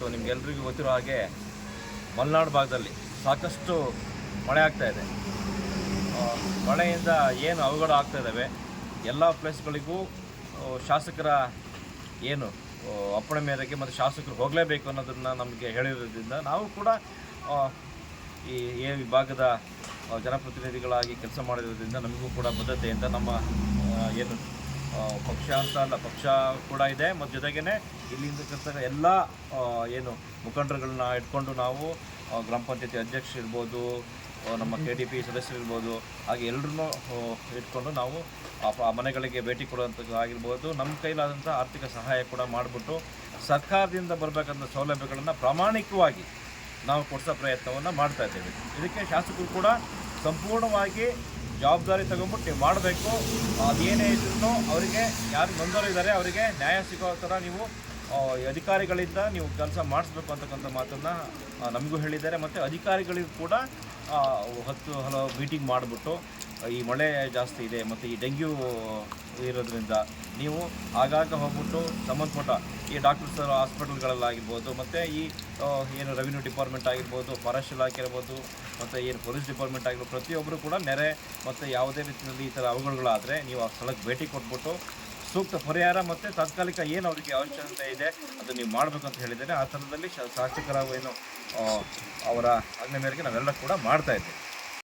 So, ನಿಮ್ಗೆಲ್ರಿಗೂ ಗೊತ್ತಿರೋ ಹಾಗೆ ಮಲೆನಾಡು ಭಾಗದಲ್ಲಿ ಸಾಕಷ್ಟು ಮಳೆ ಆಗ್ತಾ ಇದೆ. ಮಳೆಯಿಂದ ಏನು ಅವಘಡ ಆಗ್ತಾ ಇದ್ದಾವೆ ಎಲ್ಲ ಪ್ಲೇಸ್ಗಳಿಗೂ ಶಾಸಕರ ಏನು ಅಪ್ಪಣೆ ಮೇರೆಗೆ ಮತ್ತು ಶಾಸಕರು ಹೋಗಲೇಬೇಕು ಅನ್ನೋದನ್ನು ನಮಗೆ ಹೇಳಿರೋದ್ರಿಂದ ನಾವು ಕೂಡ ಈ ಎ ವಿಭಾಗದ ಜನಪ್ರತಿನಿಧಿಗಳಾಗಿ ಕೆಲಸ ಮಾಡಿರೋದ್ರಿಂದ ನಮಗೂ ಕೂಡ ಬದ್ಧತೆಯಿಂದ ನಮ್ಮ ಏನು ಪಕ್ಷ ಅಂತ ಅಲ್ಲ, ಪಕ್ಷ ಕೂಡ ಇದೆ. ಮತ್ತು ಜೊತೆಗೇ ಇಲ್ಲಿಂದ ಎಲ್ಲ ಏನು ಮುಖಂಡರುಗಳನ್ನ ಇಟ್ಕೊಂಡು ನಾವು ಗ್ರಾಮ ಪಂಚಾಯತಿ ಅಧ್ಯಕ್ಷ ಇರ್ಬೋದು ನಮ್ಮ ಕೆ ಡಿ ಪಿ ಸದಸ್ಯರಿರ್ಬೋದು ಹಾಗೆ ಎಲ್ಲರನ್ನೂ ಇಟ್ಕೊಂಡು ನಾವು ಆ ಆ ಮನೆಗಳಿಗೆ ಭೇಟಿ ಕೊಡುವಂಥದ್ದು ಆಗಿರ್ಬೋದು. ನಮ್ಮ ಕೈಲಾದಂಥ ಆರ್ಥಿಕ ಸಹಾಯ ಕೂಡ ಮಾಡಿಬಿಟ್ಟು ಸರ್ಕಾರದಿಂದ ಬರಬೇಕಂತ ಸೌಲಭ್ಯಗಳನ್ನು ಪ್ರಾಮಾಣಿಕವಾಗಿ ನಾವು ಕೊಡಿಸೋ ಪ್ರಯತ್ನವನ್ನು ಮಾಡ್ತಾ ಇದ್ದೇವೆ. ಇದಕ್ಕೆ ಶಾಸಕರು ಕೂಡ ಸಂಪೂರ್ಣವಾಗಿ ಜವಾಬ್ದಾರಿ ತಗೊಂಬಿಟ್ಟು ಮಾಡಬೇಕು. ಅದೇನೇ ಇದ್ರೂ ಅವರಿಗೆ ಯಾರು ಬಂದವರು ಇದ್ದಾರೆ ಅವರಿಗೆ ನ್ಯಾಯ ಸಿಗೋ ಥರ ನೀವು ಅಧಿಕಾರಿಗಳಿಂದ ನೀವು ಕೆಲಸ ಮಾಡಿಸ್ಬೇಕು ಅಂತಕ್ಕಂಥ ಮಾತನ್ನು ನಮಗೂ ಹೇಳಿದ್ದಾರೆ. ಮತ್ತು ಅಧಿಕಾರಿಗಳಿಗೂ ಕೂಡ ಹತ್ತು, ಹಲವು ಮೀಟಿಂಗ್ ಮಾಡಿಬಿಟ್ಟು ಈ ಮಳೆ ಜಾಸ್ತಿ ಇದೆ ಮತ್ತು ಈ ಡೆಂಗ್ಯೂ ಇರೋದ್ರಿಂದ ನೀವು ಆಗಾಗ ಹೋಗ್ಬಿಟ್ಟು ಸಂಬಂಧಪಟ್ಟ ಈ ಡಾಕ್ಟರ್ಸ್ ಹಾಸ್ಪಿಟಲ್ಗಳಲ್ಲಾಗಿರ್ಬೋದು ಮತ್ತು ಈ ಏನು ರೆವಿನ್ಯೂ ಡಿಪಾರ್ಟ್ಮೆಂಟ್ ಆಗಿರ್ಬೋದು ಫಾರೆಸ್ಟ್ ಇಲಾಖೆ ಇರ್ಬೋದು, ಮತ್ತು ಏನು ಪೊಲೀಸ್ ಡಿಪಾರ್ಟ್ಮೆಂಟ್ ಆಗಿರ್ಬೋದು ಪ್ರತಿಯೊಬ್ಬರು ಕೂಡ ನೆರೆ ಮತ್ತು ಯಾವುದೇ ರೀತಿಯಲ್ಲಿ ಈ ಥರ ಅವಘಡಗಳಾದರೆ ನೀವು ಆ ಸ್ಥಳಕ್ಕೆ ಭೇಟಿ ಕೊಟ್ಬಿಟ್ಟು ಸೂಕ್ತ ಪರಿಹಾರ ಮತ್ತು ತಾತ್ಕಾಲಿಕ ಏನು ಅವರಿಗೆ ಅವಶ್ಯಕತೆ ಇದೆ ಅದು ನೀವು ಮಾಡಬೇಕು ಅಂತ ಹೇಳಿದ್ದೇನೆ. ಆ ಥರದಲ್ಲಿ ಶಾಸಕರ ಏನು ಅವರ ಆಜ್ಞೆ ಮೇರೆಗೆ ನಾವೆಲ್ಲ ಕೂಡ ಮಾಡ್ತಾ ಇದ್ದೇವೆ.